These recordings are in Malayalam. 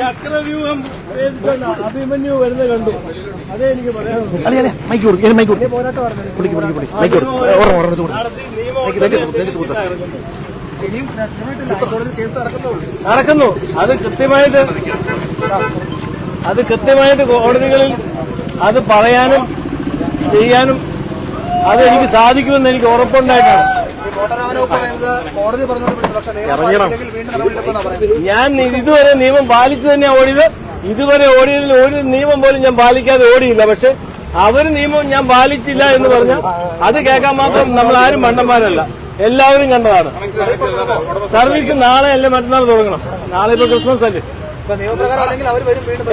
ചക്രവ്യൂഹം ഭേദിച്ചുകൊണ്ട് അഭിമന്യു വരുന്നത് കണ്ടു. അതേ എനിക്ക് പറയാനുള്ളൂ. നടക്കുന്നു. അത് കൃത്യമായിട്ട് അത് കൃത്യമായിട്ട് കോടതികളിൽ അത് പറയാനും ചെയ്യാനും അത് എനിക്ക് സാധിക്കുമെന്ന് എനിക്ക് ഉറപ്പുണ്ടായിട്ടാണ്. ഞാൻ ഇതുവരെ നിയമം പാലിച്ചു തന്നെയാണ് ഓടിയത്. ഇതുവരെ ഓടിയതിൽ ഒരു നിയമം പോലും ഞാൻ പാലിക്കാതെ ഓടിയില്ല. പക്ഷെ അവർ നിയമം ഞാൻ പാലിച്ചില്ല എന്ന് പറഞ്ഞാൽ അത് കേൾക്കാൻ മാത്രം നമ്മൾ ആരും മണ്ടന്മാരല്ല. എല്ലാവരും കണ്ടതാണ്. സർവീസ് നാളെ അല്ല മറ്റന്നാൾ തുടങ്ങണം. നാളെ ഇപ്പൊ ക്രിസ്മസ് അല്ലേ?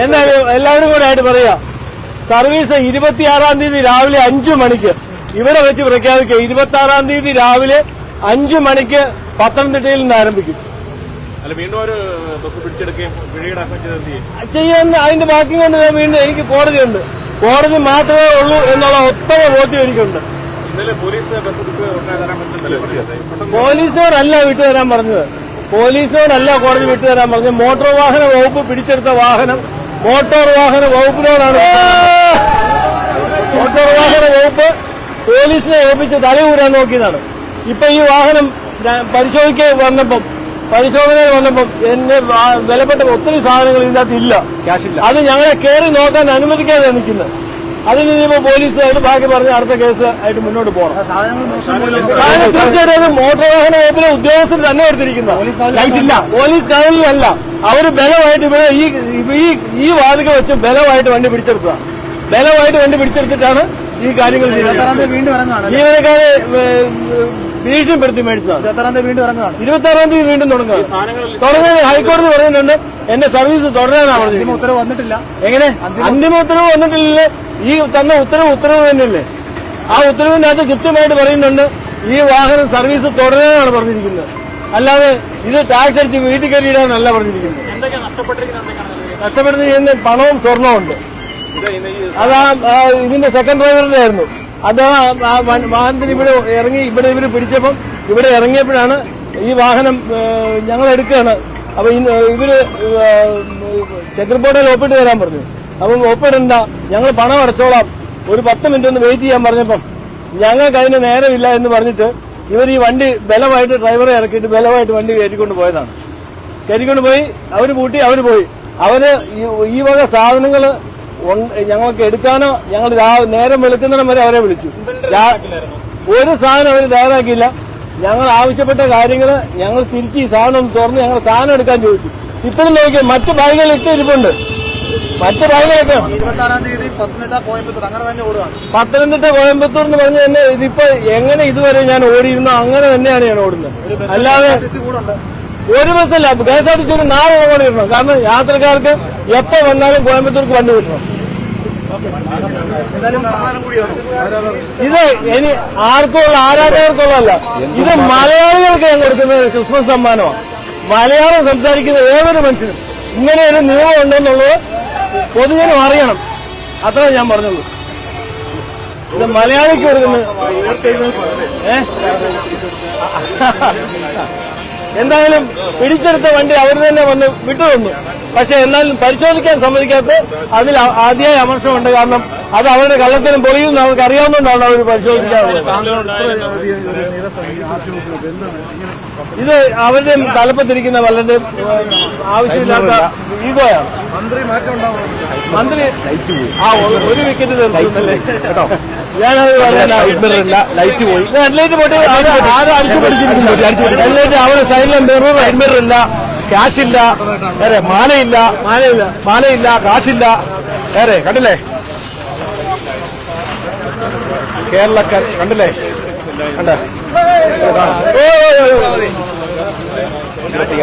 എന്തായാലും എല്ലാവരും കൂടെ ആയിട്ട് പറയാ. സർവീസ് ഇരുപത്തിയാറാം തീയതി രാവിലെ അഞ്ചു മണിക്ക്. ഇവിടെ വെച്ച് പ്രഖ്യാപിക്കുക. ഇരുപത്തി ആറാം തീയതി രാവിലെ അഞ്ചു മണിക്ക് പത്തനംതിട്ടയിൽ നിന്ന് ആരംഭിക്കും. ചെയ്യാൻ അതിന്റെ ബാക്കി കൊണ്ട് ഞാൻ വീണ്ടും എനിക്ക് കോടതിയുണ്ട് കോടതി മാത്രമേ ഉള്ളൂ എന്നുള്ള ഒത്തവ ബോധ്യം എനിക്കുണ്ട്. ഇന്നലെ പോലീസ് ബസ് വിട്ട് ഉടനെ തരാൻ പറ്റുന്നില്ല പെട്ടെന്ന് പോലീസിനോടല്ല വിട്ടുതരാൻ പറഞ്ഞത്. പോലീസിനോടല്ല കോടതി വിട്ടുതരാൻ പറഞ്ഞത്. മോട്ടോർ വാഹന വകുപ്പ് പിടിച്ചെടുത്ത വാഹനം മോട്ടോർ വാഹന വകുപ്പിനോടാണ്. മോട്ടോർ വാഹന വകുപ്പ് പോലീസിനെ ഏൽപ്പിച്ച് തലയൂരാൻ നോക്കിയതാണ്. ഇപ്പൊ ഈ വാഹനം പരിശോധിക്കാൻ വന്നപ്പം പരിശോധന വന്നപ്പം എന്നെ വിലപ്പെട്ട ഒത്തിരി സാധനങ്ങൾ ഇതിനകത്ത് ഇല്ല. ക്യാഷില്ല. അത് ഞങ്ങളെ കയറി നോക്കാൻ അനുവദിക്കാതെ നിൽക്കുന്നത് അതിന് ഇനിയിപ്പോ അതിന് ബാക്കി പറഞ്ഞ് അടുത്ത കേസ് ആയിട്ട് മുന്നോട്ട് പോകണം കാരണം തീർച്ചയായിട്ടും അത് മോട്ടോർ വാഹന വകുപ്പിലെ ഉദ്യോഗസ്ഥർ തന്നെ എടുത്തിരിക്കുന്ന. പോലീസ് കാവലിലല്ല അവർ ബലമായിട്ട് ഇവിടെ ഈ ഈ ഈ വാതിക വെച്ച് ബലമായിട്ട് വണ്ടി പിടിച്ചെടുത്തതാണ്. ബലമായിട്ട് വണ്ടി പിടിച്ചെടുത്തിട്ടാണ് ഈ കാര്യങ്ങൾ ജീവനക്കാരെ ഭീഷണിപ്പെടുത്തി മേടിച്ചതാണ് ഇരുപത്താറാം തീയതി വീണ്ടും ഇറങ്ങുകയാണ്. ഇരുപത്തി ആറാം തീയതി വീണ്ടും തുടങ്ങുക തുടങ്ങുന്നത് ഹൈക്കോടതി പറയുന്നുണ്ട് എന്റെ സർവീസ് തുടരാനാണ് ഉത്തരവ് വന്നിട്ടില്ല. എങ്ങനെ? അന്തിമ ഉത്തരവ് വന്നിട്ടില്ലേ? ഈ തന്ന ഉത്തരവ് ഉത്തരവ് തന്നെയല്ലേ? ആ ഉത്തരവിനകത്ത് കൃത്യമായിട്ട് പറയുന്നുണ്ട് ഈ വാഹനം സർവീസ് തുടരാനാണ് പറഞ്ഞിരിക്കുന്നത്. അല്ലാതെ ഇത് ടാക്സ് അടിച്ച് വീട്ടിൽ കയറിയിടാനല്ല പറഞ്ഞിരിക്കുന്നത്. നഷ്ടപ്പെടുന്ന പണവും സ്വർണവും ഉണ്ട്. അത് ഇതിന്റെ സെക്കൻഡ് ഡ്രൈവറിന്റെ ആയിരുന്നു വ- വാഹനത്തിന് ഇവിടെ ഇറങ്ങി ഇവിടെ ഇവർ പിടിച്ചപ്പം ഇവിടെ ഇറങ്ങിയപ്പോഴാണ് ഈ വാഹനം ഞങ്ങൾ എടുക്കുകയാണ്. അപ്പൊ ഇവർ ചെക്ക് റിപ്പോർട്ടിൽ ഒപ്പിട്ട് തരാൻ പറഞ്ഞു. അപ്പം ഒപ്പിടണ്ട ഞങ്ങൾ പണം അടച്ചോളാം. ഒരു പത്ത് മിനിറ്റ് ഒന്ന് വെയിറ്റ് ചെയ്യാൻ പറഞ്ഞപ്പം ഞങ്ങൾക്ക് അതിന് നേരമില്ല എന്ന് പറഞ്ഞിട്ട് ഇവർ ഈ വണ്ടി ബലമായിട്ട് ഡ്രൈവറെ ഇറക്കിയിട്ട് ബലമായിട്ട് വണ്ടി കയറ്റിക്കൊണ്ട് പോയതാണ്. കയറ്റിക്കൊണ്ട് പോയി അവർ പൂട്ടി അവർ പോയി. അവർ ഈ- വക സാധനങ്ങൾ ഞങ്ങൾക്ക് എടുക്കാനോ ഞങ്ങൾ നേരം വെളുക്കുന്നിടം വരെ അവരെ വിളിച്ചു. ഒരു സാധനം അവർ തയ്യാറാക്കിയില്ല. ഞങ്ങൾ ആവശ്യപ്പെട്ട കാര്യങ്ങൾ ഞങ്ങൾ തിരിച്ച് ഈ സാധനം ഒന്ന് തുറന്ന് ഞങ്ങൾ സാധനം എടുക്കാൻ ചോദിച്ചു. ഇപ്പോഴും നോക്കിയോ മറ്റു ബാഗുകൾ ഇട്ട് ഇരിപ്പുണ്ട്. മറ്റു ബാഗുകളൊക്കെ. പത്തനംതിട്ട കോയമ്പത്തൂർ അങ്ങനെ തന്നെ ഓടുകയാണ് പത്തനംതിട്ട കോയമ്പത്തൂർ എന്ന് പറഞ്ഞ തന്നെ ഇതിപ്പോ എങ്ങനെ ഇതുവരെ ഞാൻ ഓടിയിരുന്നോ അങ്ങനെ തന്നെയാണ് ഞാൻ ഓടുന്നത്. അല്ലാതെ KTC കൂടെ ഉണ്ട്. ഒരു ബസ്സല്ല K S R T C ഒരു നാല് ഇടണം കാരണം യാത്രക്കാർക്ക് എപ്പോ വന്നാലും കോയമ്പത്തൂർക്ക് വണ്ടി എന്തായാലും ഇത് ഇനി ആർക്കുള്ള ആരാധകർക്കുള്ളതല്ല. ഇത് മലയാളികൾക്ക് ഞാൻ കൊടുക്കുന്ന ക്രിസ്മസ് സമ്മാനമാണ് മലയാളം സംസാരിക്കുന്ന ഏതൊരു മനുഷ്യനും ഇങ്ങനെ ഒരു നിയമം ഉണ്ടെന്നുള്ളത് പൊതുജനം അറിയണം. അത്ര ഞാൻ പറഞ്ഞുള്ളൂ. ഇത് മലയാളിക്ക് കൊടുക്കുന്നത് ഏ? എന്തായാലും പിടിച്ചെടുത്ത വണ്ടി അവർ തന്നെ വന്ന് വിട്ടു തന്നു പക്ഷെ എന്നാലും പരിശോധിക്കാൻ സമ്മതിക്കാത്ത അതിൽ ആദ്യമായി അമർഷമുണ്ട് കാരണം അത് അവരുടെ കള്ളത്തിനും പൊളിയും അവർക്ക് അറിയാവുന്നതുകൊണ്ടാണ് അവർ പരിശോധിക്കാറുള്ളത് ഇത് അവരുടെ തലപ്പത്തിരിക്കുന്ന വല്ലതും ആവശ്യമില്ലാത്ത ഈഗോയാണ് മന്ത്രി മന്ത്രി ആ ഒരു- വിക്കറ്റ് കേട്ടോ ഞാനത് പറയാനില്ല ലൈറ്റ് പോയി ഹെഡ്ലൈറ്റ് പോയിട്ട് അത് ആരും അടിച്ചു പിടിച്ചിരിക്കുന്നു ഹെഡ്ലൈറ്റ് അവിടെ സൈഡിലെ മിറർ ഹെൽമെറ്റ് ഇല്ല ക്യാഷ് ഇല്ല വേറെ മാലയില്ല മാനയില്ല മാലയില്ല കാശില്ല ഏറെ കണ്ടില്ലേ കേരളക്കാർ കണ്ടില്ലേ കണ്ട ഇരുപത്തി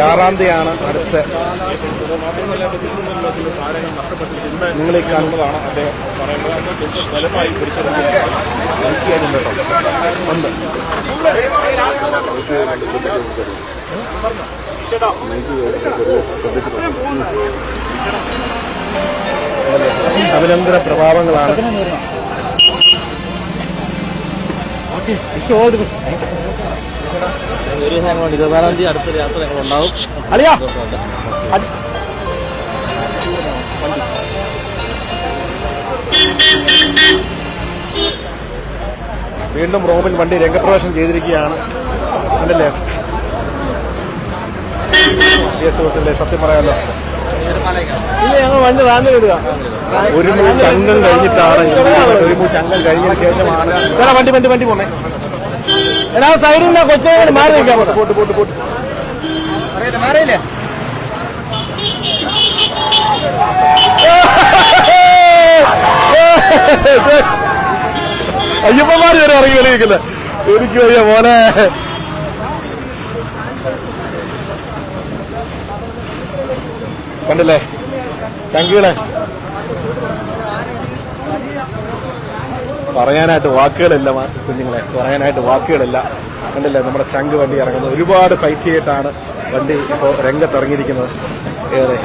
ആറാം തീയതിയാണ് അടുത്ത നിങ്ങൾ ഈ കാണുന്നതാണ് അദ്ദേഹം ഒന്ന് അഭിനന്ദന പ്രഭാവങ്ങളാണ് കേട്ടോ ഉണ്ട് അഭിനന്ദന പ്രഭാവങ്ങളാണ് ഒരു ദിവസം കൊണ്ട് ഇരുപതാം തീയതി അടുത്തൊരു യാത്ര ഞങ്ങൾ ഉണ്ടാവും അറിയാം വീണ്ടും റോബിൻ വണ്ടി രംഗപ്രവേശം ചെയ്തിരിക്കുകയാണ്. കണ്ടില്ലേ? സുഹൃത്തില്ലേ സത്യം പറയാമല്ലോ ഒരുമൂടി ചങ്കം കഴിഞ്ഞിട്ടാണ് ഒരുമൂടി ചങ്കം കഴിഞ്ഞതിന് ശേഷമാണ്. വണ്ടി വണ്ടി വണ്ടി പോണേ എടാ സൈഡിൽ നിന്ന് കൊച്ചു മാറി നിൽക്കാൻ പോട്ടെ പോട്ട് പോട്ട്. അറിയില്ല മാറിയില്ലേ? അയ്യപ്പന്മാർ വരെ ഇറങ്ങി വിളിക്കുന്നത് എനിക്ക് വയ്യ മോനെ. കണ്ടില്ലേ? ചങ്കുകളെ. പറയാനായിട്ട് വാക്കുകളില്ല കുഞ്ഞുങ്ങളെ. പറയാനായിട്ട് വാക്കുകളില്ല. കണ്ടില്ലേ? നമ്മുടെ ചങ്ക് വണ്ടി ഇറങ്ങുന്നത്. ഒരുപാട് ഫൈറ്റ് ചെയ്തിട്ടാണ് വണ്ടി ഇപ്പോൾ രംഗത്തിറങ്ങിയിരിക്കുന്നത്. ഏറെ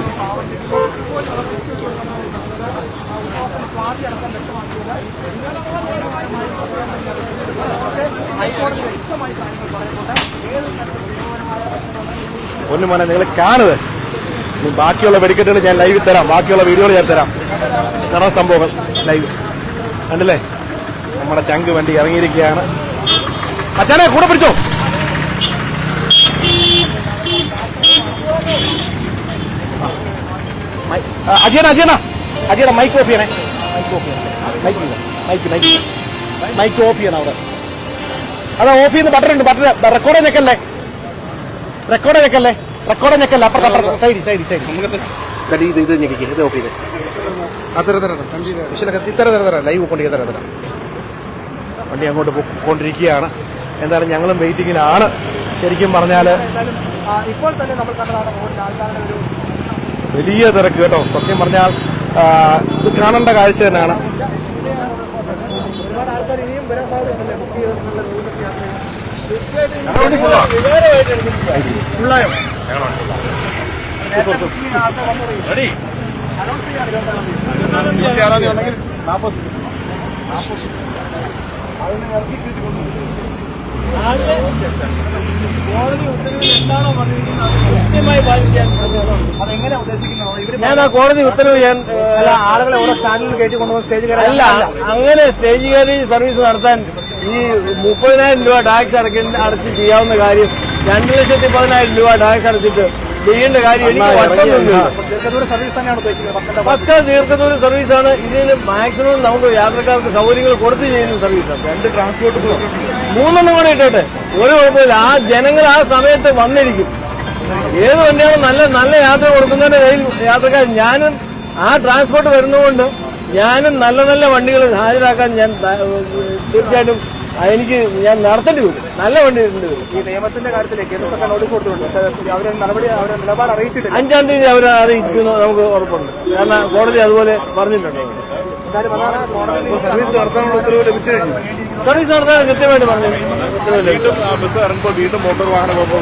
ഒന്ന് നിങ്ങൾ കാണുക ബാക്കിയുള്ള വെടിക്കെട്ടുകൾ ഞാൻ ലൈവിൽ തരാം. ബാക്കിയുള്ള വീഡിയോകൾ ഞാൻ തരാം. കാണാൻ സംഭവങ്ങൾ ലൈവ് കണ്ടില്ലേ? നമ്മുടെ ചങ്ക് വണ്ടി ഇറങ്ങിയിരിക്കുകയാണ്. അച്ഛനെ കൂടെ പിടിച്ചോ. അജിയന അജിയന അജയന മൈക്ക് ഓഫ് ചെയ്യണേ. മൈക്ക് ഓഫ് ചെയ്യണേ. Mike. Mike mike mike off ചെയ്യണം അവിടെ. അതാ ഓഫ് ചെയ്യുന്ന ബട്ടൺ ഉണ്ട്. ബട്ടൺ റെക്കോർഡ് ഞെക്കല്ലേ? റെക്കോർഡ് ഞെക്കല്ലേ? റെക്കോർഡ് ഞെക്കല്ലേ? അപ്പുറത്ത് അപ്പുറത്ത്. സൈഡ് സൈഡ് സൈഡ് നമുക്ക് ഇത് ഇത് ഞെക്കിക്ക്. ഇത് ഓഫ് ചെയ്ത്. ആ തര തര വിഷലൊക്കെ തര. തര തര ലൈവ് കൊണ്ടിരിക്കുക തര തര. വണ്ടി അങ്ങോട്ട് പോയിക്കൊണ്ടിരിക്കുകയാണ് എന്തായാലും ഞങ്ങളും വെയിറ്റിങ്ങിലാണ്. ശരിക്കും പറഞ്ഞാൽ ഇപ്പോൾ തന്നെ നമ്മൾ കണ്ടതാണ് റോഡിൽ ആൾക്കാരുടെ ഒരു വലിയ തിരക്ക് കേട്ടോ. സത്യം പറഞ്ഞാൽ ഇത് കാണേണ്ട കാഴ്ച തന്നെയാണ്. യാത്ര ചെയ്യാൻ നേരത്തെ ബുക്ക് അതിന് ഇറക്കി കിട്ടിക്കൊണ്ടു കോടതി ഉത്തരവിൽ എന്താണോ പറഞ്ഞിരിക്കുന്നത്? കൃത്യമായി പാലിക്കാൻ ഉദ്ദേശിക്കുന്നത്? ഞാൻ ആ കോടതി ഉത്തരവ് ഞാൻ അല്ല ആളുകളെ ഓരോ സ്റ്റാൻഡിൽ കയറ്റി കൊണ്ടുപോകുന്ന സ്റ്റേജ് അല്ല അങ്ങനെ സ്റ്റേജ് കയറി സർവീസ് നടത്താൻ ഈ മുപ്പതിനായിരം രൂപ ടാക്സ് അടക്കി അടച്ച് ചെയ്യാവുന്ന കാര്യം രണ്ട് ലക്ഷത്തി പതിനായിരം രൂപ ടാക്സ് അടച്ചിട്ട് ചെയ്യേണ്ട കാര്യം എനിക്ക് പത്തനംതിട്ട പക്ക ദീർഘദൂര സർവീസാണ് ഇതിൽ മാക്സിമം നമുക്ക് യാത്രക്കാർക്ക് സൗകര്യങ്ങൾ കൊടുത്ത് ചെയ്യുന്ന സർവീസാണ് രണ്ട് ട്രാൻസ്പോർട്ട് മൂന്നെണ്ണം കൂടെ ഇട്ടോട്ടെ ഒരു കുഴപ്പമില്ല. ആ ജനങ്ങൾ ആ സമയത്ത് വന്നിരിക്കും. ഏത് വണ്ടിയാണ് നല്ല നല്ല യാത്ര കൊടുക്കുന്നതിന്റെ കയ്യിൽ യാത്രക്കാർ ഞാനും ആ ട്രാൻസ്പോർട്ട് വരുന്നതുകൊണ്ട് ഞാനും നല്ല നല്ല വണ്ടികൾ ഹാജരാക്കാൻ ഞാൻ തീർച്ചയായിട്ടും എനിക്ക് ഞാൻ നടത്തേണ്ടി വരും. നല്ല വണ്ടി വരും ഈ നിയമത്തിന്റെ കാര്യത്തിൽ കേന്ദ്ര സർക്കാർ നോട്ടീസ് കൊടുത്തിട്ടുണ്ട്. പക്ഷേ അവരെ നടപടി അവരെ നിലപാട് അറിയിച്ചിട്ടില്ല. അഞ്ചാം തീയതി അവർ അറിയിക്കുന്നു നമുക്ക് ഉറപ്പുണ്ട്. കാരണം കോടതി അതുപോലെ പറഞ്ഞിട്ടുണ്ട്. സർവീസ് നടത്താനുള്ള ഉത്തരവ് ലഭിച്ചു കഴിഞ്ഞു സർവീസ് നടത്താൻ കൃത്യമായിട്ട് പറഞ്ഞു. വീണ്ടും ബസ് ഇറങ്ങുമ്പോൾ വീണ്ടും മോട്ടോർ വാഹന വകുപ്പ്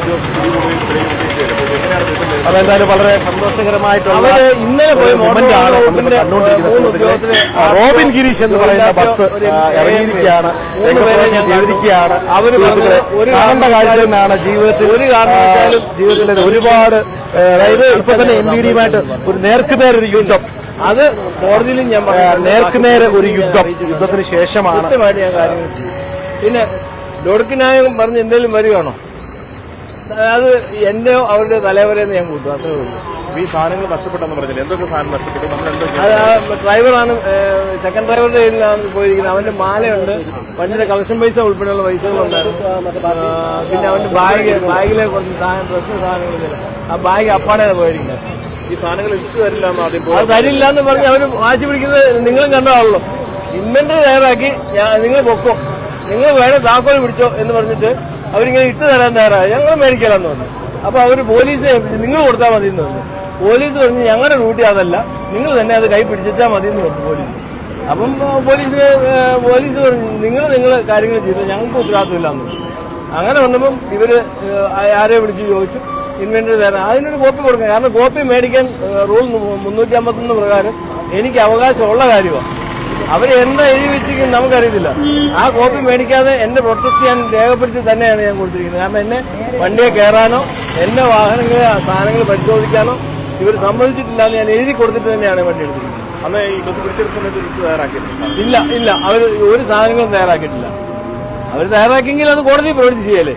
അതെന്തായാലും വളരെ സന്തോഷകരമായിട്ടുള്ള ഇന്നലെ പോയി റോബിൻ ഗിരീഷ് എന്ന് പറയുന്ന ബസ് ഇറങ്ങിയിരിക്കുകയാണ്. ചെയ്തിരിക്കുകയാണ്. അവർ കാണേണ്ട കാഴ്ച എന്നാണ് ജീവിതത്തിൽ. ഒരു കാരണവശാലും ജീവിതത്തിലെ ഒരുപാട് അതായത് ഇപ്പൊ തന്നെ എം ബി ഡിയുമായിട്ട് ഒരു നേർക്കുനേർ ഒരു യുദ്ധം. അത് കോടതിയിലും ഞാൻ നേർക്കുനേർ ഒരു യുദ്ധം. യുദ്ധത്തിന് ശേഷമാണ്. പിന്നെ ലോഡ്ക്കിനായും പറഞ്ഞ് എന്തെങ്കിലും വരികയാണോ അത് എന്റെയോ അവരുടെ തലവരെന്ന് ഞാൻ കൂട്ടും. അത്രേ ഉള്ളൂ. ഈ സാധനങ്ങൾ നഷ്ടപ്പെട്ടെന്ന് പറഞ്ഞില്ല? എന്തൊക്കെ സാധനം നഷ്ടപ്പെട്ടു? നമ്മൾ അത് ആ ഡ്രൈവറാണ് സെക്കൻഡ് ഡ്രൈവറുടെ കയ്യിലാണ് പോയിരിക്കുന്നത്. അവന്റെ മാലയുണ്ട്. വണ്ടിയുടെ കളക്ഷൻ പൈസ ഉൾപ്പെടെയുള്ള പൈസകളുണ്ടായിരുന്നു ആ, പിന്നെ അവന്റെ ബാഗ് ബാഗിലെ കുറച്ച് സാധനം ഡ്രസ്സും ആ ബാഗ് അപ്പാടെ പോയിരിക്കുന്നത്. ഈ സാധനങ്ങൾ ഇടിച്ചു തരില്ല എന്ന് ആദ്യം അത് തരില്ല എന്ന് പറഞ്ഞ് അവർ വാശി പിടിക്കുന്നത് നിങ്ങളും കണ്ടതാണല്ലോ. ഇൻവെന്ററി തയ്യാറാക്കി നിങ്ങൾ പൊക്കോ. നിങ്ങൾ വേണേ താക്കോൽ പിടിച്ചോ എന്ന് പറഞ്ഞിട്ട് അവരിങ്ങനെ ഇട്ട് തരാൻ തയ്യാറാ ഞങ്ങൾ മേടിക്കലാന്ന് പറഞ്ഞു. അപ്പൊ അവർ പോലീസിനെ നിങ്ങൾ കൊടുത്താൽ മതി എന്ന് പറഞ്ഞു. പോലീസ് പറഞ്ഞു ഞങ്ങളുടെ ഡ്യൂട്ടി അതല്ല. നിങ്ങൾ തന്നെ അത് കൈ പിടിച്ചാൽ മതി എന്ന് പറഞ്ഞു പോലീസ്. അപ്പം പോലീസ് പോലീസിന് പോലീസ് പറഞ്ഞു നിങ്ങൾ നിങ്ങൾ കാര്യങ്ങൾ ചെയ്തു ഞങ്ങൾക്ക് ഉത്തരവാദിത്തമില്ല എന്ന്. അങ്ങനെ വന്നപ്പം ഇവർ ആരെ വിളിച്ച് ചോദിച്ചു. ഇൻവെന്ററി തരാൻ. അതിനൊരു കോപ്പി കൊടുക്കാം കാരണം കോപ്പി മേടിക്കാൻ റൂൾ മുന്നൂറ്റി അമ്പത്തൊന്ന് പ്രകാരം എനിക്ക് അവകാശമുള്ള കാര്യമാണ്. അവർ എന്താ എഴുതി വെച്ചിരിക്കുന്നത് നമുക്കറിയത്തില്ല. ആ കോപ്പി മേടിക്കാതെ എന്റെ പ്രൊട്ടസ്റ്റ് ഞാൻ രേഖപ്പെടുത്തി തന്നെയാണ് ഞാൻ കൊടുത്തിരിക്കുന്നത്. കാരണം എന്നെ വണ്ടിയെ കയറാനോ എന്റെ വാഹനങ്ങളെ സാധനങ്ങൾ പരിശോധിക്കാനോ ഇവർ സമ്മതിച്ചിട്ടില്ല എന്ന് ഞാൻ എഴുതി കൊടുത്തിട്ട് തന്നെയാണ് വണ്ടി എടുത്തിരിക്കുന്നത്. അന്ന് ഈ ബസ് പിടിച്ചെടുത്ത സമയത്ത് ഇടിച്ചു തയ്യാറാക്കിയിട്ടുണ്ട് ഇല്ല ഇല്ല. അവർ ഒരു സാധനങ്ങളും തയ്യാറാക്കിയിട്ടില്ല. അവർ തയ്യാറാക്കിയെങ്കിൽ അത് കോടതി പ്രൊഡ്യൂസ് ചെയ്യല്ലേ?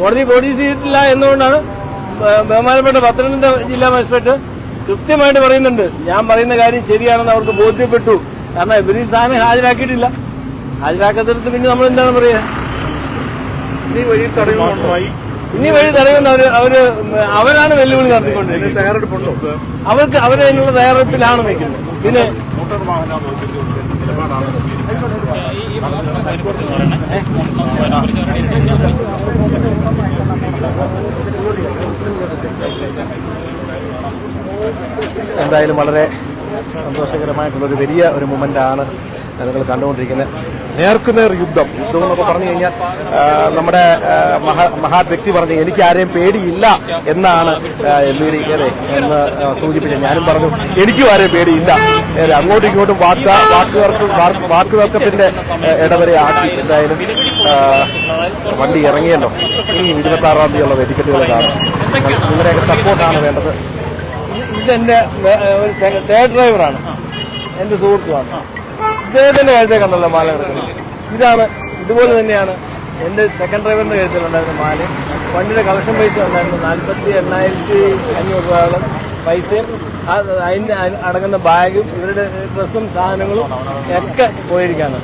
കോടതി പ്രൊഡ്യൂസ് ചെയ്തിട്ടില്ല എന്നുകൊണ്ടാണ് ബഹുമാനപ്പെട്ട പത്തനംതിട്ട ജില്ലാ മജിസ്ട്രേറ്റ് കൃത്യമായിട്ട് പറയുന്നുണ്ട്. ഞാൻ പറയുന്ന കാര്യം ശരിയാണെന്ന് അവർക്ക് ബോധ്യപ്പെട്ടു. കാരണം ഇവർ ഈ സാധനം ഹാജരാക്കിയിട്ടില്ല. ഹാജരാക്കാത്തടത്ത് പിന്നെ നമ്മൾ എന്താണ് പറയുക ഇനി വഴി തടയുമായി ഇനി വഴി തടയുന്ന അവർ അവർ അവരാണ് വെല്ലുവിളി നടത്തിക്കൊണ്ടിരിക്കുന്നത്. തയ്യാറെടുപ്പുണ്ടോ? അവർക്ക് അവരെ അതിനുള്ള തയ്യാറെടുപ്പിലാണ് നിൽക്കുന്നത്. പിന്നെ എന്തായാലും വളരെ സന്തോഷകരമായിട്ടുള്ള ഒരു വലിയ ഒരു മൊമെന്റ് ആണ് നിങ്ങൾ കണ്ടുകൊണ്ടിരിക്കുന്നത്. നേർക്കുനേർ യുദ്ധം. യുദ്ധം എന്നൊക്കെ പറഞ്ഞു കഴിഞ്ഞാൽ നമ്മുടെ മഹാ- വ്യക്തി പറഞ്ഞു എനിക്ക് ആരെയും പേടിയില്ല എന്നാണ് എന്നിരിക്കുന്നത് എന്ന് സൂചിപ്പിച്ചത്. ഞാനും പറഞ്ഞു എനിക്കും ആരെയും പേടിയില്ല. അങ്ങോട്ടും ഇങ്ങോട്ടും വാക്ക് വാക്കുകൾക്ക് വാക്ക് തർക്കത്തിന്റെ ആ, ഇടവരെ ആക്കി. എന്തായാലും വണ്ടി ഇറങ്ങിയല്ലോ. ഇനി ഇരുപത്തി ആറാം തീയതിയുള്ള വെടിക്കെട്ടുകൾ കാണും. നിങ്ങളുടെയൊക്കെ സപ്പോർട്ടാണ് വേണ്ടത്. ഇതെന്റെ എന്റെ ഒരു തേർഡ് ഡ്രൈവറാണ് എന്റെ സുഹൃത്തുമാണ് ഇദ്ദേഹത്തിന്റെ കഴുത്തെ കണ്ടല്ലോ മാല കിടക്കുന്നത് ഇതാണ് ഇതുപോലെ തന്നെയാണ് എന്റെ സെക്കൻഡ് ഡ്രൈവറിന്റെ കഴുത്തിലുണ്ടായിരുന്ന മാല. വണ്ടിയുടെ കളക്ഷൻ പൈസ ഉണ്ടായിരുന്നു നാൽപ്പത്തി എണ്ണായിരത്തി അഞ്ഞൂറ് രൂപയോളം പൈസയും അതിന്റെ അടങ്ങുന്ന ബാഗും ഇവരുടെ ഡ്രസ്സും സാധനങ്ങളും ഒക്കെ പോയിരിക്കാണ്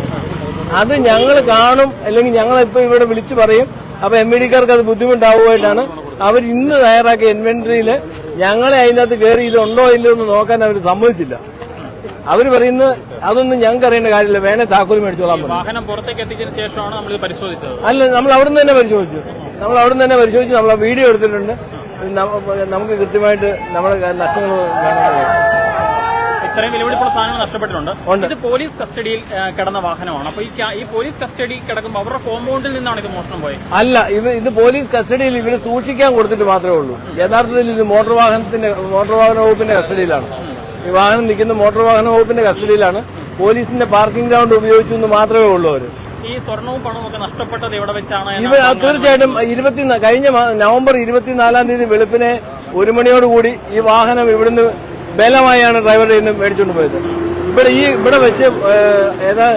അത് ഞങ്ങൾ കാണും അല്ലെങ്കിൽ ഞങ്ങൾ ഇപ്പൊ ഇവിടെ വിളിച്ചു പറയും. അപ്പൊ എം ഇ ഡിക്കാർക്ക് അത് ബുദ്ധിമുട്ടാവുമായിട്ടാണ് അവർ ഇന്ന് തയ്യാറാക്കിയ ഇൻവെന്ററിയിൽ ഞങ്ങളെ അതിനകത്ത് കയറി ഇതുണ്ടോ ഇല്ലയോ എന്ന് നോക്കാൻ അവർ സമ്മതിച്ചില്ല. അവർ പറയുന്ന അതൊന്നും ഞങ്ങൾക്ക് അറിയേണ്ട കാര്യമില്ല. വേണേ താക്കോൽ മേടിച്ചോളാം വാഹനം പുറത്തേക്ക് എത്തിച്ചതിന് ശേഷമാണ് നമ്മൾ പരിശോധിച്ചത്. അല്ല നമ്മൾ അവിടുന്ന് തന്നെ പരിശോധിച്ചു. നമ്മൾ അവിടുന്ന് തന്നെ പരിശോധിച്ചു. നമ്മൾ വീഡിയോ എടുത്തിട്ടുണ്ട്. നമുക്ക് കൃത്യമായിട്ട് നമ്മുടെ നഷ്ടങ്ങൾ ഇത്രയും വിലപിടിപ്പുള്ള സാധനങ്ങൾ നഷ്ടപ്പെട്ടിട്ടുണ്ട്. ഇത് പോലീസ് കസ്റ്റഡിയിൽ കിടന്ന വാഹനമാണ്. അപ്പൊ ഈ പോലീസ് കസ്റ്റഡി കിടക്കുമ്പോൾ അവരുടെ കോമ്പൗണ്ടിൽ നിന്നാണ് ഇത് മോഷണം പോയത്? അല്ല ഇത് ഇത് പോലീസ് കസ്റ്റഡിയിൽ ഇവർ സൂക്ഷിക്കാൻ കൊടുത്തിട്ട് മാത്രമേ ഉള്ളൂ. യഥാർത്ഥത്തിൽ ഇത് മോട്ടോർ വാഹനത്തിന്റെ മോട്ടോർ വാഹന വകുപ്പിന്റെ കസ്റ്റഡിയിലാണ്. ഈ വാഹനം നിൽക്കുന്ന മോട്ടോർ വാഹന വകുപ്പിന്റെ കസ്റ്റഡിയിലാണ് പോലീസിന്റെ പാർക്കിംഗ് ഗ്രൗണ്ട് ഉപയോഗിച്ചു എന്ന് മാത്രമേ ഉള്ളൂ അവർ. ഈ സ്വർണവും പണവും ഒക്കെ നഷ്ടപ്പെട്ടത് ഇവിടെ വെച്ചാണ് ഇവ തീർച്ചയായിട്ടും ഇരുപത്തി കഴിഞ്ഞ നവംബർ ഇരുപത്തിനാലാം തീയതി വെളുപ്പിനെ ഒരു മണിയോടുകൂടി ഈ വാഹനം ഇവിടുന്ന് ബലമായാണ് ഡ്രൈവറുടെ നിന്ന് മേടിച്ചുകൊണ്ട് പോയത്. ഇവിടെ ഈ ഇവിടെ വെച്ച് ഏതാ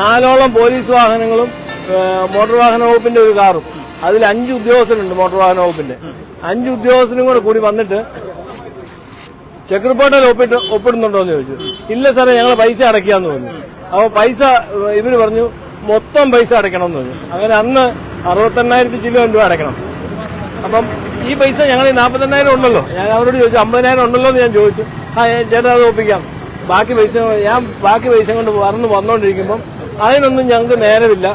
നാലോളം പോലീസ് വാഹനങ്ങളും മോട്ടോർ വാഹന വകുപ്പിന്റെ ഒരു കാറും. അതിൽ അഞ്ച് ഉദ്യോഗസ്ഥരുണ്ട് മോട്ടോർ വാഹന വകുപ്പിന്റെ. അഞ്ച് ഉദ്യോഗസ്ഥനും കൂടെ കൂടി വന്നിട്ട് ചെക്ക് റിപ്പോർട്ടിൽ ഒപ്പിട്ട് ഒപ്പിടുന്നുണ്ടോ എന്ന് ചോദിച്ചു. ഇല്ല സാറേ ഞങ്ങൾ പൈസ അടയ്ക്കാന്ന് പറഞ്ഞു. അപ്പോൾ പൈസ ഇവർ പറഞ്ഞു മൊത്തം പൈസ അടയ്ക്കണം എന്ന് പറഞ്ഞു. അങ്ങനെ അന്ന് അറുപത്തെണ്ണായിരത്തി ചില്ലുവൻ രൂപ അടയ്ക്കണം. അപ്പം ഈ പൈസ ഞങ്ങൾ ഈ നാൽപ്പത്തെണ്ണായിരം ഉണ്ടല്ലോ. ഞാൻ അവരോട് ചോദിച്ചു അമ്പതിനായിരം ഉണ്ടല്ലോ എന്ന് ഞാൻ ചോദിച്ചു. ആ ചേട്ടാ അത് ഒപ്പിക്കാം. ബാക്കി പൈസ ഞാൻ ബാക്കി പൈസ കൊണ്ട് വറന്ന് വന്നുകൊണ്ടിരിക്കുമ്പം അതിനൊന്നും ഞങ്ങൾക്ക് നേരമില്ല.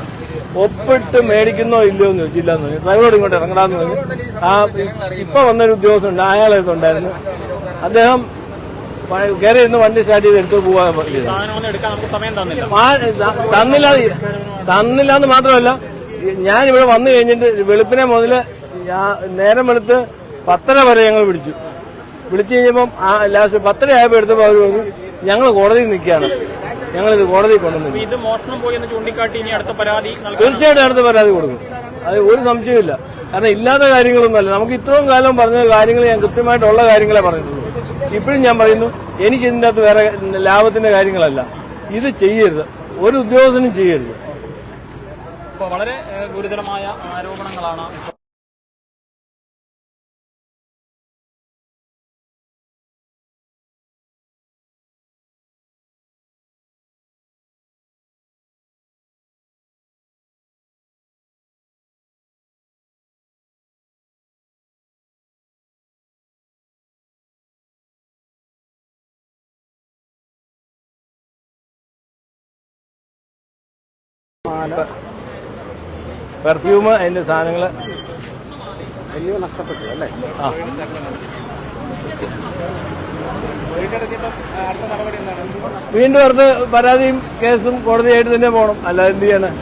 ഒപ്പിട്ട് മേടിക്കുന്നോ ഇല്ലയോ എന്ന് ചോദിച്ചില്ല എന്ന് പറഞ്ഞു. ഡ്രൈവറോട് ഇങ്ങോട്ട് ഇറങ്ങടാന്ന് പറഞ്ഞു. ആ ഇപ്പൊ വന്നൊരു ഉദ്യോഗസ്ഥനുണ്ട് അയാൾ ഉണ്ടായിരുന്നു. അദ്ദേഹം കയറി ഇരുന്ന് വണ്ടി സ്റ്റാർട്ട് ചെയ്ത് എടുത്തു പോകാൻ തന്നില്ല തന്നില്ല എന്ന് മാത്രമല്ല ഞാൻ ഇവിടെ വന്നു കഴിഞ്ഞിട്ട് വെളുപ്പിനെ മുതൽ നേരം വെളുത്ത് പത്തര വരെ ഞങ്ങൾ വിളിച്ചു. വിളിച്ചു കഴിഞ്ഞപ്പം ആ ലാസ്റ്റ് പത്തര ആയപ്പോൾ എടുത്തപ്പോൾ അവർ പറഞ്ഞു ഞങ്ങൾ കോടതിയിൽ നിൽക്കുകയാണ്. ഞങ്ങളിത് കോടതിയിൽ കൊണ്ടുവന്നു ഇത് മോഷണം പോയി എന്ന് ചൂണ്ടിക്കാട്ടി ഇനി അടുത്ത പരാതി തീർച്ചയായിട്ടും അടുത്ത പരാതി കൊടുക്കും. അത് ഒരു സംശയമില്ല കാരണം ഇല്ലാത്ത കാര്യങ്ങളൊന്നുമല്ല നമുക്ക് ഇത്രയും കാലം പറഞ്ഞ കാര്യങ്ങൾ ഞാൻ കൃത്യമായിട്ടുള്ള കാര്യങ്ങളെ പറഞ്ഞിട്ടുള്ളൂ. ഇപ്പോഴും ഞാൻ പറയുന്നു എനിക്ക് ഇതിന്റെ അകത്ത് വേറെ ലാഭത്തിന്റെ കാര്യങ്ങളല്ല. ഇത് ചെയ്യരുത്. ഒരു ഉദ്യോഗസ്ഥനും ചെയ്യരുത്. വളരെ ഗുരുതരമായ ആരോപണങ്ങളാണ് പെർഫ്യൂം അതിന്റെ സാധനങ്ങൾ. വലിയ നഷ്ടപ്പെട്ടു അല്ലേ? ആ. വീണ്ടും അടുത്ത് പരാതിയും കേസും കോടതിയായിട്ട് തന്നെ പോകണം അല്ലാതെ എന്ത് ചെയ്യണം?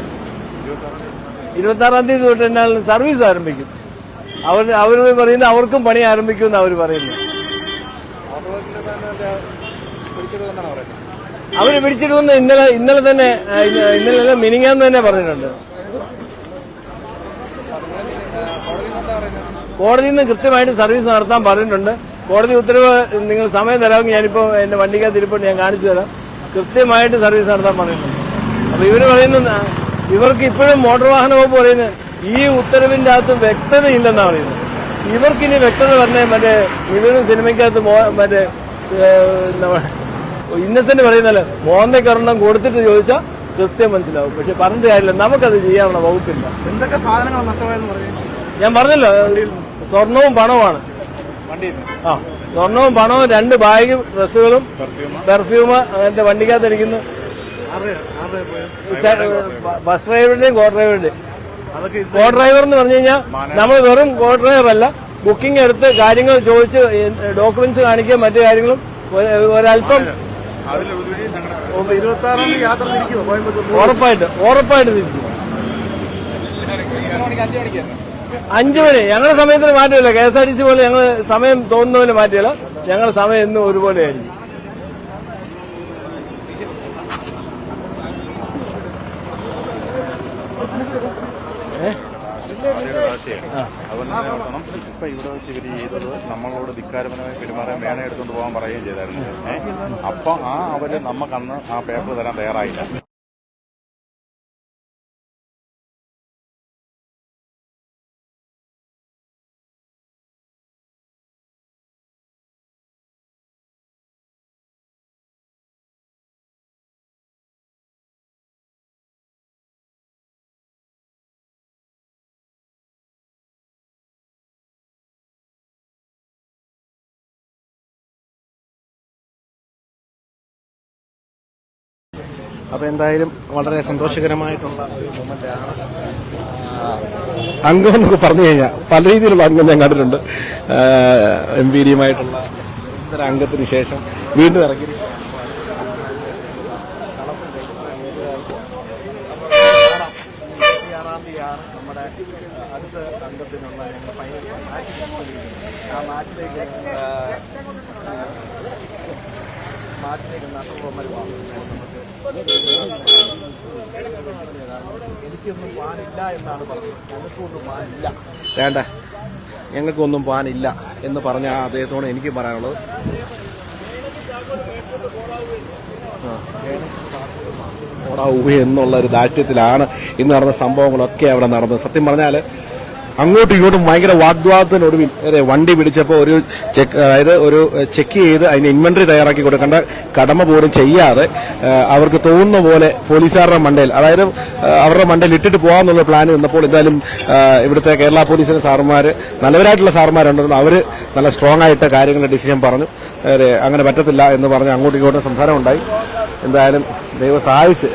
ഇരുപത്തി ആറാം തീയതി തൊട്ട് തന്നെ സർവീസ് ആരംഭിക്കും. അവർ അവർ പറയുന്നത് അവർക്കും പണി ആരംഭിക്കും എന്ന് അവർ പറയുന്നു അവർ പിടിച്ചിടുമെന്ന് ഇന്നലെ ഇന്നലെ തന്നെ ഇന്നലെ മിനിങ്ങാന്ന് തന്നെ പറഞ്ഞിട്ടുണ്ട്. കോടതിയിൽ നിന്ന് കൃത്യമായിട്ട് സർവീസ് നടത്താൻ പറഞ്ഞിട്ടുണ്ട്. കോടതി ഉത്തരവ് നിങ്ങൾ സമയം തരാമെങ്കിൽ ഞാനിപ്പോ എന്റെ വണ്ടിക്കകത്ത് ഇരിപ്പുണ്ട് ഞാൻ കാണിച്ചു തരാം. കൃത്യമായിട്ട് സർവീസ് നടത്താൻ പറഞ്ഞിട്ടുണ്ട്. അപ്പൊ ഇവർ പറയുന്ന ഇവർക്ക് ഇപ്പോഴും മോട്ടോർ വാഹന വകുപ്പ് പറയുന്നത് ഈ ഉത്തരവിന്റെ അകത്ത് വ്യക്തതയില്ലെന്നാ പറയുന്നത്. ഇവർക്കിനി വ്യക്തത പറഞ്ഞേ മറ്റേ ഇവരും സിനിമയ്ക്കകത്ത് മറ്റേ ഇന്നസെന്റ് പറയുന്നല്ലേ മോന്തയ്ക്കൊരെണ്ണം കൊടുത്തിട്ട് ചോദിച്ചാൽ കൃത്യം മനസ്സിലാവും. പക്ഷെ പറഞ്ഞിട്ട് കാര്യമില്ല നമുക്കത് ചെയ്യാനുള്ള വകുപ്പില്ല. എന്തൊക്കെ സാധനങ്ങൾ നഷ്ടമായെന്ന് പറഞ്ഞു ഞാൻ പറഞ്ഞല്ലോ സ്വർണവും പണവുമാണ്. ആ സ്വർണവും പണവും രണ്ട് ബാഗ് ഡ്രസ്സുകളും പെർഫ്യൂം അങ്ങനത്തെ വണ്ടിക്കകത്ത് ഇരിക്കുന്നു. ബസ് ഡ്രൈവറിന്റെയും കോ ഡ്രൈവറിന്റെയും. കോ ഡ്രൈവർ എന്ന് പറഞ്ഞു കഴിഞ്ഞാൽ നമ്മൾ വെറും കോ ഡ്രൈവർ അല്ല ബുക്കിംഗ് എടുത്ത് കാര്യങ്ങൾ ചോദിച്ച് ഡോക്യുമെന്റ്സ് കാണിക്കുകയും മറ്റു കാര്യങ്ങളും ഒ- ഒരല്പം ഇരുപത്തി ആറാം തീയതി യാത്ര തിരിക്കുമോ കോയമ്പത്തൂർ? ഉറപ്പായിട്ട് ഉറപ്പായിട്ട് അഞ്ചു മണി. ഞങ്ങളുടെ സമയത്തിന് മാറ്റമില്ല. K S R T C പോലെ ഞങ്ങൾ സമയം തോന്നുന്ന പോലെ മാറ്റിയല്ല. ഞങ്ങളുടെ സമയം എന്നും ഒരുപോലെ ആയിരിക്കും. അതുപോലെ ഇപ്പൊ ഇവിടെ വെച്ച് ഇവർ ചെയ്തത് നമ്മളോട് ധിക്കാരപരമായി പെരുമാറാൻ വേണ എടുത്തുകൊണ്ട് പോകാൻ പറയുകയും ചെയ്തായിരുന്നു. അപ്പൊ ആ അവർ നമുക്കന്ന് ആ പേപ്പർ തരാൻ തയ്യാറായില്ല. അപ്പോൾ എന്തായാലും വളരെ സന്തോഷകരമായിട്ടുള്ള ഒരു അംഗം എന്നൊക്കെ പറഞ്ഞു കഴിഞ്ഞാൽ പല രീതിയിലുള്ള അംഗം ഞാൻ കണ്ടിട്ടുണ്ട്. എം പി ഡിയുമായിട്ടുള്ള ഇത്തരം അംഗത്തിന് ശേഷം വീണ്ടും ഇറങ്ങി. നമ്മുടെ അടുത്ത അംഗത്തിനുള്ള ഞങ്ങൾ ഫൈനൽ ആ മാച്ചിലേക്ക് മാച്ചിലേക്ക് നഷ്ടപ്പെടുമ്പോൾ പാനില്ല എന്നാണ് പോകാനില്ല വേണ്ട. ഞങ്ങൾക്കൊന്നും പാനില്ല എന്ന് പറഞ്ഞ ആ അദ്ദേഹത്തോട് എനിക്ക് പറയാനുള്ളത്. ഓടാ ഊഹ എന്നുള്ള ഒരു ദാഷ്ട്യത്തിലാണ് ഇന്ന് നടന്ന സംഭവങ്ങളൊക്കെ അവിടെ നടന്നത്. സത്യം പറഞ്ഞാൽ അങ്ങോട്ടും ഇങ്ങോട്ടും ഭയങ്കര വാഗ്വാദത്തിനൊടുവിൽ അതെ വണ്ടി പിടിച്ചപ്പോൾ ഒരു ചെക്ക് അതായത് ഒരു ചെക്ക് ചെയ്ത് അതിന് ഇൻവെന്ററി തയ്യാറാക്കി കൊടുക്കേണ്ട കടമ പോലും ചെയ്യാതെ അവർക്ക് തോന്നുന്ന പോലെ പോലീസുകാരുടെ മണ്ടയിൽ അതായത് അവരുടെ മണ്ടയിൽ ഇട്ടിട്ട് പോകാമെന്നുള്ള പ്ലാൻ നിന്നപ്പോൾ എന്തായാലും ഇവിടുത്തെ കേരള പോലീസിലെ സാറുമാർ നല്ലവരായിട്ടുള്ള സാറുമാരുണ്ടായിരുന്നു അവർ നല്ല സ്ട്രോങ് ആയിട്ട് കാര്യങ്ങളുടെ ഡിസിഷൻ പറഞ്ഞു. അങ്ങനെ പറ്റത്തില്ല എന്ന് പറഞ്ഞ് അങ്ങോട്ടും ഇങ്ങോട്ടും സംസാരം ഉണ്ടായി എന്തായാലും ദൈവം സഹായിച്ച്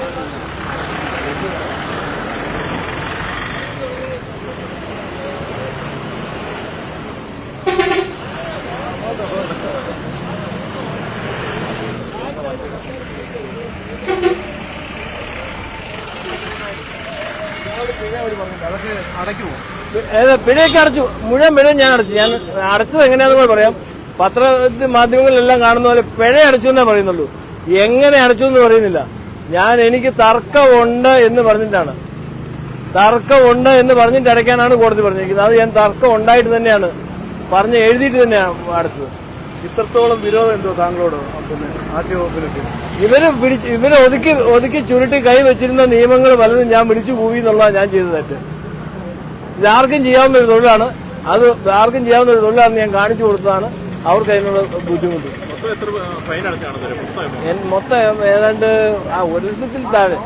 പിഴയൊക്കെ അടച്ചു. മുഴുവൻ പിഴയും ഞാൻ അടച്ചു. ഞാൻ അടച്ചത് എങ്ങനെയാണെന്ന് കൂടെ പറയാം. പത്ര മാധ്യമങ്ങളിലെല്ലാം കാണുന്ന പോലെ പിഴ അടച്ചു എന്നേ പറയുന്നുള്ളൂ. എങ്ങനെ അടച്ചു എന്ന് പറയുന്നില്ല. ഞാൻ എനിക്ക് തർക്കമുണ്ട് എന്ന് പറഞ്ഞിട്ടാണ്. തർക്കമുണ്ട് എന്ന് പറഞ്ഞിട്ട് അടയ്ക്കാനാണ് കോടതി പറഞ്ഞിരിക്കുന്നത്. അത് ഞാൻ തർക്കം ഉണ്ടായിട്ട് തന്നെയാണ്. പറഞ്ഞ് എഴുതിയിട്ട് തന്നെയാണ് അടച്ചത്. ഇത്രത്തോളം വിരോധം എന്തോ താങ്കളോട്? ആദ്യ ഇവർ പിടിച്ച് ഇവർ ഒതുക്കി ഒതുക്കി ചുരുട്ടി കൈ വെച്ചിരുന്ന നിയമങ്ങൾ പലതും ഞാൻ പിടിച്ചു പോയി എന്നുള്ളതാണ് ഞാൻ ചെയ്തത് തെറ്റ് ഇത് ആർക്കും ചെയ്യാവുന്ന ഒരു തൊഴിലാണ്. അത് ആർക്കും ചെയ്യാവുന്ന ഒരു തൊഴിലാണെന്ന് ഞാൻ കാണിച്ചു കൊടുത്തതാണ്. അവർക്ക് അതിനുള്ള ബുദ്ധിമുട്ട്. മൊത്തം ഏതാണ്ട് ആ ഒരു ലക്ഷത്തിൽ താഴെ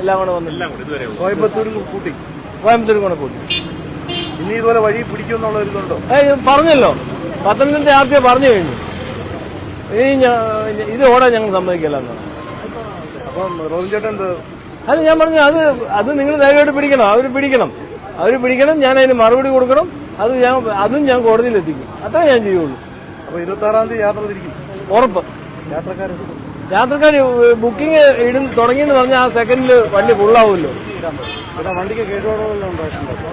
എല്ലാം കൂടെ വന്നില്ല കോയമ്പത്തൂരും കൂടി ഇതുവരെ കോയമ്പത്തൂരിൽ കൂട്ടി. കോയമ്പത്തൂർ കൂടെ കൂട്ടി. ഇനി ഇതുപോലെ വഴി പിടിക്കുമെന്നുള്ള ഇതുണ്ടോ? ഏയ് പറഞ്ഞല്ലോ. പത്തനംതിട്ട ആർക്കെ പറഞ്ഞു കഴിഞ്ഞു. ഇനി ഇത് ഓടാൻ ഞങ്ങൾ സമ്മതിക്കില്ല എന്നാണ്. അപ്പം റോബിൻ ചേട്ടൻ അത് ഞാൻ പറഞ്ഞു അത് അത് നിങ്ങൾ ധൈര്യമായിട്ട് പിടിക്കണം അവർ പിടിക്കണം. അവർ പിടിക്കണം ഞാൻ അതിന് മറുപടി കൊടുക്കണം. അത് ഞാൻ അതും ഞാൻ കോടതിയിൽ എത്തിക്കും. അത്രേ ഞാൻ ചെയ്യുള്ളൂ. അപ്പൊ ഇരുപത്തി ആറാം തീയതി യാത്ര തിരിക്കും. ഉറപ്പ്. യാത്രക്കാർ യാത്രക്കാർ ബുക്കിംഗ് ഇടും തുടങ്ങിയെന്ന് പറഞ്ഞാൽ ആ സെക്കൻഡിൽ വണ്ടി ഫുള്ളാവുമല്ലോ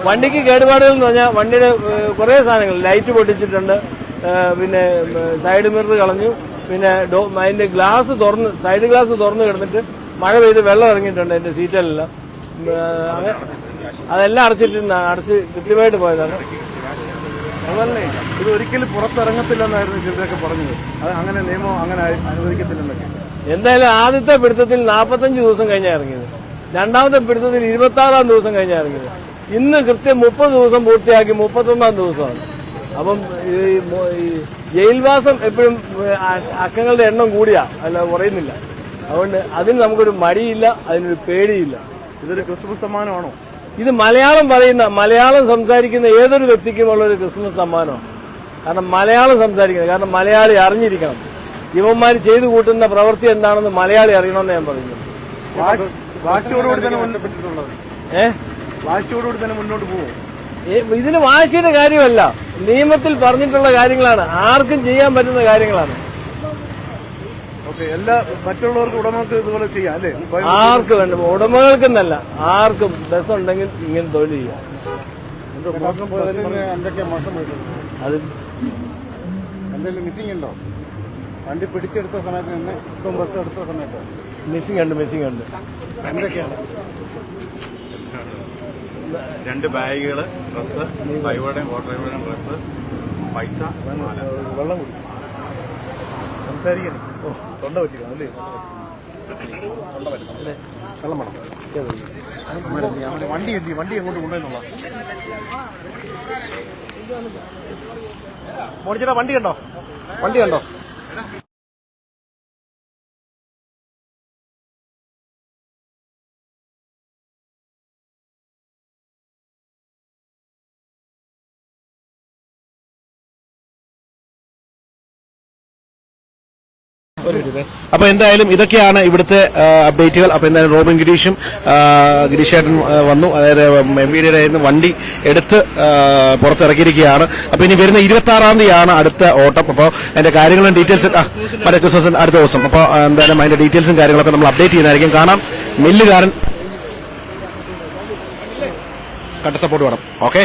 വണ്ടിക്ക് കേടുപാടുകൾ എന്ന് പറഞ്ഞാൽ വണ്ടിയുടെ കുറെ സാധനങ്ങൾ. ലൈറ്റ് പൊട്ടിച്ചിട്ടുണ്ട്. പിന്നെ സൈഡ് മിറർ കളഞ്ഞു. പിന്നെ അതിന്റെ ഗ്ലാസ് തുറന്ന് സൈഡ് ഗ്ലാസ് തുറന്ന് കിടന്നിട്ട് മഴ പെയ്ത് വെള്ളം ഇറങ്ങിയിട്ടുണ്ട് എന്റെ സീറ്റിലെല്ലാം അങ്ങനെ അതെല്ലാം അടച്ചിട്ടിരുന്ന അടച്ച് കൃത്യമായിട്ട് പോയതാണ്. അതല്ലേ? ഇത് ഒരിക്കലും പുറത്തിറങ്ങത്തില്ലെന്നായിരുന്നു ചിലരൊക്കെ പറഞ്ഞത്. അത് അങ്ങനെ നിയമം അങ്ങനെ അനുവദിക്കത്തില്ലെന്നൊക്കെ. എന്തായാലും ആദ്യത്തെ പിടുത്തത്തിൽ നാൽപ്പത്തഞ്ച് ദിവസം കഴിഞ്ഞാണ് ഇറങ്ങിയത്. രണ്ടാമത്തെ പിടുത്തത്തിൽ ഇരുപത്തി ആറാം ദിവസം കഴിഞ്ഞാൽ ഇറങ്ങിയത്. ഇന്ന് കൃത്യം മുപ്പത് ദിവസം പൂർത്തിയാക്കി മുപ്പത്തൊന്നാം ദിവസമാണ്. അപ്പം ഈ ജയിൽവാസം എപ്പോഴും അക്കങ്ങളുടെ എണ്ണം കൂടിയാ. അല്ല കുറയുന്നില്ല. അതുകൊണ്ട് അതിന് നമുക്കൊരു മടിയില്ല അതിനൊരു പേടിയില്ല. ഇതൊരു ക്രിസ്മസ് സമ്മാനമാണോ? ഇത് മലയാളം പറയുന്ന മലയാളം സംസാരിക്കുന്ന ഏതൊരു വ്യക്തിക്കുമുള്ള ഒരു ക്രിസ്മസ് സമ്മാനമാണ്. കാരണം മലയാളം സംസാരിക്കുന്നത് കാരണം മലയാളി അറിഞ്ഞിരിക്കണം. ഇവന്മാർ ചെയ്തു കൂട്ടുന്ന പ്രവൃത്തി എന്താണെന്ന് മലയാളി അറിയണമെന്ന് ഞാൻ പറയുന്നു. വാശിയോടുകൂടി തന്നെ മുന്നോട്ട് പോകും ഇതിന് വാശിയുടെ കാര്യമല്ല. നിയമത്തിൽ പറഞ്ഞിട്ടുള്ള കാര്യങ്ങളാണ്. ആർക്കും ചെയ്യാൻ പറ്റുന്ന കാര്യങ്ങളാണ്. എല്ലാ മറ്റുള്ളവർക്ക് ഉടമകൾക്ക് ഇതുപോലെ ചെയ്യാം അല്ലേ? ആർക്ക് വേണ്ട ഉടമകൾക്കെന്നല്ല ആർക്കും ബസ് ഉണ്ടെങ്കിൽ ഇങ്ങനെ തൊഴിൽ ചെയ്യാം. എന്തൊക്കെയാ മോശം അത് എന്തെങ്കിലും മിസ്സിംഗ് ഉണ്ടോ? വണ്ടി പിടിച്ചെടുത്ത സമയത്ത് നിന്ന് ഇപ്പം ബസ് എടുത്ത സമയത്ത്? മിസ്സിംഗ് ഉണ്ട് മിസ്സിംഗ് ഉണ്ട്. എന്തൊക്കെയാണ്? രണ്ട് ബാഗുകൾ ഡ്രസ്സ് ഡ്രൈവറുടെയും ഓട്ടോ ഡ്രൈവറുടെയും ഡ്രസ്സ് പൈസ വെള്ളം കുടിക്കും. സംസാരിക്കണം തൊണ്ട പറ്റിക്കണം അല്ലേ? വെള്ളം വേണം വണ്ടി എന്തി വണ്ടി എങ്ങോട്ട് കൊണ്ടുവന്നുള്ള മോണിച്ചേട്ടാ വണ്ടി കണ്ടോ? വണ്ടി കണ്ടോ? അപ്പൊ എന്തായാലും ഇതൊക്കെയാണ് ഇവിടുത്തെ അപ്ഡേറ്റുകൾ അപ്പൊ എന്തായാലും റോബിൻ ഗിരീഷും ഗിരീഷേട്ടൻ വന്നു. അതായത് എം വി വണ്ടി എടുത്ത് പുറത്തിറക്കിയിരിക്കുകയാണ്. അപ്പൊ ഇനി വരുന്ന ഇരുപത്തി ആറാം തീയതിയാണ് അടുത്ത ഓട്ടം. അപ്പോൾ അതിന്റെ കാര്യങ്ങളും ഡീറ്റെയിൽസ് മറ്റേ ക്രിസ്മസ് അടുത്ത ദിവസം. അപ്പോൾ എന്തായാലും അതിന്റെ ഡീറ്റെയിൽസും കാര്യങ്ങളൊക്കെ നമ്മൾ അപ്ഡേറ്റ് ചെയ്യുന്നതായിരിക്കും. കാണാം. മില്ലുകാരൻ. കട്ട് സപ്പോർട്ട് വേണം. ഓക്കെ